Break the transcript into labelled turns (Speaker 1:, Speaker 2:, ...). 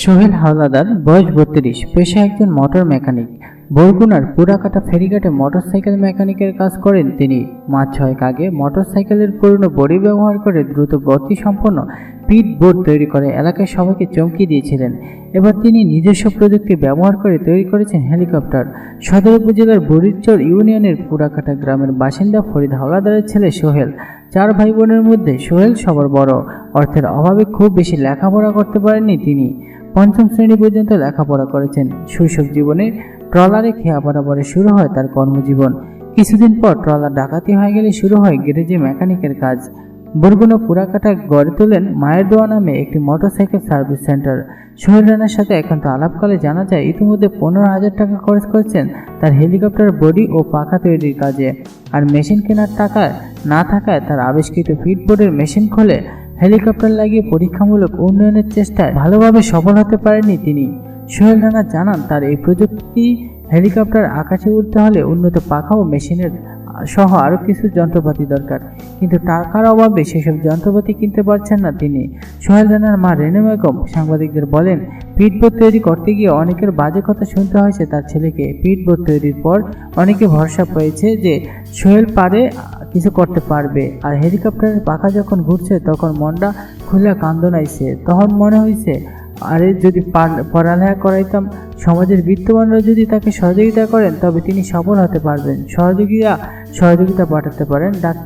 Speaker 1: সোহেল হাওলাদার, বয়স বত্রিশ, পেশা একজন মোটর মেকানিক। বরগুনার পুরাকাটা ফেরিঘাটে মোটরসাইকেল মেকানিকের কাজ করেন তিনি। মাস ছয়েক আগে মোটরসাইকেলের পুরনো বডি ব্যবহার করে দ্রুত গতি সম্পন্ন পিট বোর্ড তৈরি করে এলাকায় সবাইকে চমকিয়ে দিয়েছিলেন। এবার তিনি নিজস্ব প্রযুক্তি ব্যবহার করে তৈরি করেছেন হেলিকপ্টার। সদর উপজেলার বরিরচর ইউনিয়নের পুরাকাটা গ্রামের বাসিন্দা ফরিদ হাওলাদারের ছেলে সোহেল। চার ভাই বোনের মধ্যে সোহেল সবার বড়। অর্থের অভাবে খুব বেশি লেখাপড়া করতে পারেননি তিনি। পঞ্চম শ্রেণি পর্যন্ত লেখাপড়া করেছেন। শৈশব জীবনে ট্রলারে খেয়া বরাবরে শুরু হয় তার কর্মজীবন। কিছুদিন পর ট্রলার ডাকাতি হয়ে গেলে শুরু হয় গ্যারেজে মেকানিকের কাজ। বরগুনা পুরাকাটা গড়ে তোলেন মায়ের দোয়া নামে একটি মোটরসাইকেল সার্ভিস সেন্টার। সোহেল রানার সাথে একান্ত আলাপকালে জানা যায়, ইতিমধ্যে পনেরো হাজার টাকা খরচ করেছেন তার হেলিকপ্টার, বডি ও পাখা তৈরির কাজে। আর মেশিন কেনার টাকা না থাকায় তার আবিষ্কৃত ফিটবোর্ডের মেশিন খোলে হেলিকপ্টার লাগিয়ে পরীক্ষামূলক উন্নয়নের চেষ্টায় ভালোভাবে সফল হতে পারেননি তিনি। সোহেল রানা জানান, তার এই প্রযুক্তি হেলিকপ্টার আকাশে উঠতে হলে উন্নত পাখা ও মেশিনের সহ আরও কিছু যন্ত্রপাতি দরকার। কিন্তু টাকার অভাবে সেসব যন্ত্রপাতি কিনতে পারছেন না তিনি। সোহেল রানার মা রেনু বেগম সাংবাদিকদের বলেন পিটবোর্ড তৈরি করতে গিয়ে অনেকের বাজে কথা শুনতে হয়েছে। তার ছেলেকে পিটবোর্ড তৈরির পর অনেকে ভরসা পেয়েছে যে সোহেল পারে কিছু করতে পারবে। আর হেলিকপ্টারের পাখা যখন ঘুরছে, তখন মনটা খুলে কান্দনাইছে। তখন মনে হয়েছে আরে যদি পড়ালেখা করাইতাম, সমাজের বিত্তবানরা যদি তাকে সহযোগিতা করেন, তবে তিনি সফল হতে পারবেন। সহযোগীরা সহযোগিতা পাঠাতে পারেন। ডাক